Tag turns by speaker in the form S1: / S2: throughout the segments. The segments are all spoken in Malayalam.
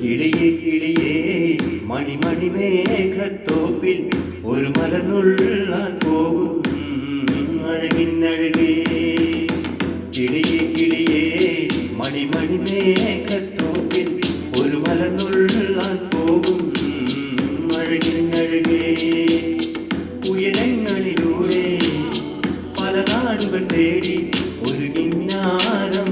S1: കിളിയേ കിളിയേ മണിമണി മേഘത്തോപ്പിൽ ഒരു മലനുള്ള പോകും അഴകിനഴകേ. കിളിയേ കിളിയേ മണിമണി മേഘത്തോപ്പിൽ ഒരു മലർന്നുള്ളാൻ ഉയരങ്ങളിലൂടെ പല നാടുകൾ തേടി ഒരു കിന്നാരം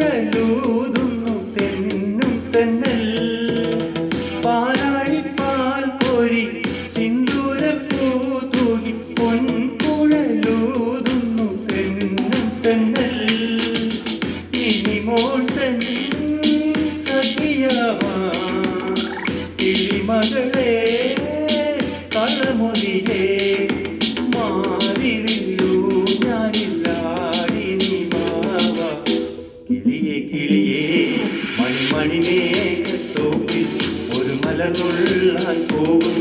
S1: പൊൻപുഴലൂതുന്നു തെന്നും തെന്നൽ. പാലാഴിപ്പാൽ തൂകി കിളിമകളെ കളമൊഴിയേ മണിമണി തോക്കിൽ ഒരു മലനുള്ളാൻ പോകും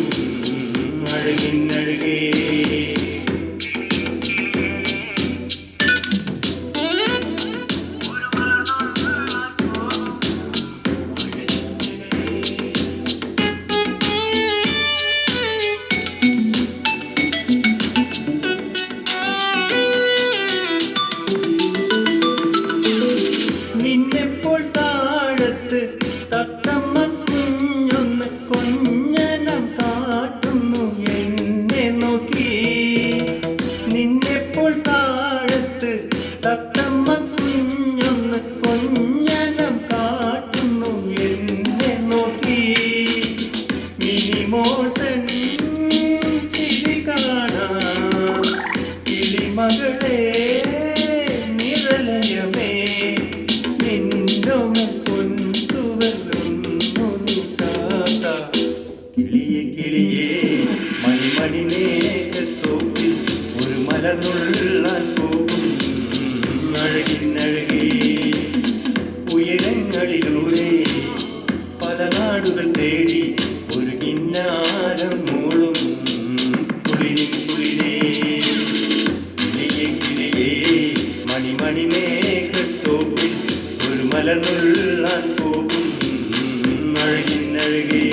S1: കിളിയെ കിളിയെ മണിമണി മേഘത്തോപ്പിൽ ഒരു മലർന്നുള്ളാൻ പോകും അഴകിനഴകി ഉയരങ്ങളിലൂടെ പല നാടുകൾ തേടി ഒരു കിന്നാരം മൂളും. കുളിരി കുളിരേ കിളിയെ കിളിയേ മണിമണി മേഘത്തോപ്പിൽ ഒരു മലർന്നുള്ളാൻ പോകും അഴകിനഴകേ.